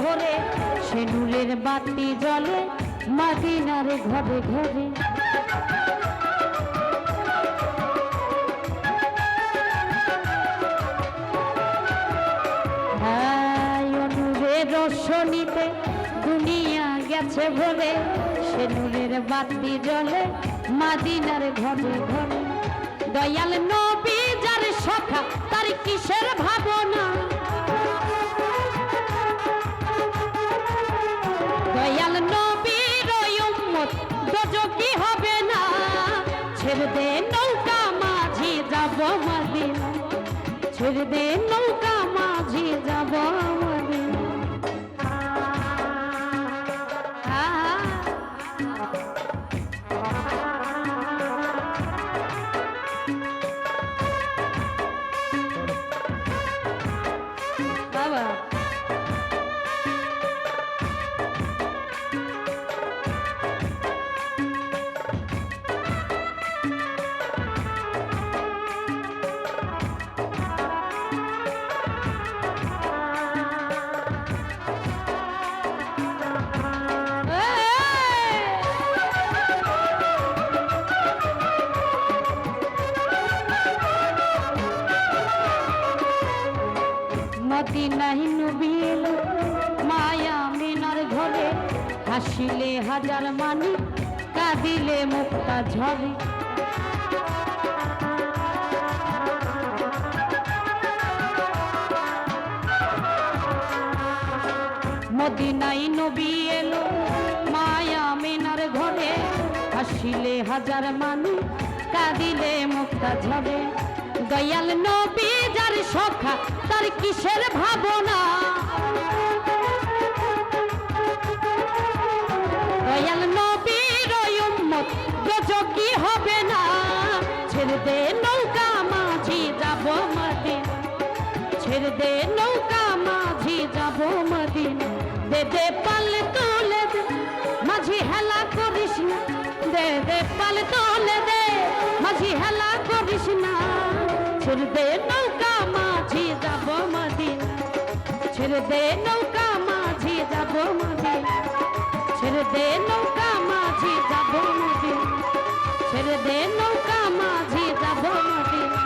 ভরে, সে নূরের বাতি জলে মাদিনার ঘরে ঘরে। রোশনীতে দুনিয়া গেছে ভরে, সে নূরের বাতি জলে মাদিনার ঘরে ঘরে। দয়াল নবী যার সখা, তার কিসের ভাবনা? নৌকা মাঝি যাব মাঝে। ছেড়ে দে নৌকা মাঝি যাব। মদিনাই নবী এলো মায়া মিনার ঘরে হাসিলে হাজার মানি, কাঁদিলে মুক্তা ঝরে। মদিনাই নবী এলো, মায়া মিনার ঘরে হাসিলে হাজার মানি, কাঁদিলে মুক্তা ঝরে। দয়াল নবী যার সখা কিসের ভাবনা? দয়াল নবীর উম্মত গজকি হবে না? ছেড়ে দে নৌকা, মাঝি, যাব মদিনা ছেড়ে দে নৌকা, মাঝি, যাব মদিনা দে দে পাল তোলে দে, মাঝি হেলা করিস দে দে পাল তোলে দে, মাঝি হেলা করিস না। ছেড়ে দে নৌকা, মাঝি ছেড়ে দে নৌকা মাঝি, যাব মদিনা ছেড়ে দে নৌকা মাঝি, যাব মদিনা ছেড়ে দে নৌকা মাঝি, যাব মদিনা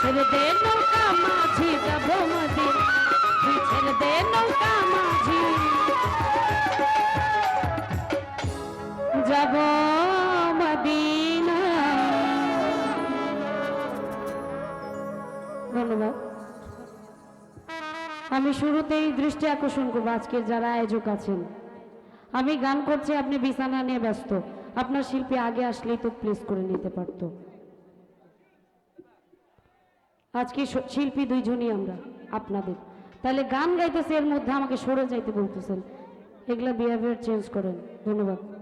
ছেড়ে দে নৌকা মাঝি, যাব তুই ছেড়ে দে নৌকা মাঝি। যাব মদিনা। ধন্যবাদ। আমি শুরুতেই দৃষ্টি আকর্ষণ করব আজকের যারা আয়োজক আছেন। আমি গান করছি, আপনি বিছানা নিয়ে ব্যস্ত। আপনার শিল্পী আগে আসলেই তো প্লেস করে নিতে পারতো। আজকে শিল্পী দুইজনই আমরা, আপনাদের। তাহলে গান গাইতেছে, এর মধ্যে আমাকে সরে যাইতে বলতেছেন। এগুলা বিহেভিয়ার চেঞ্জ করেন। ধন্যবাদ।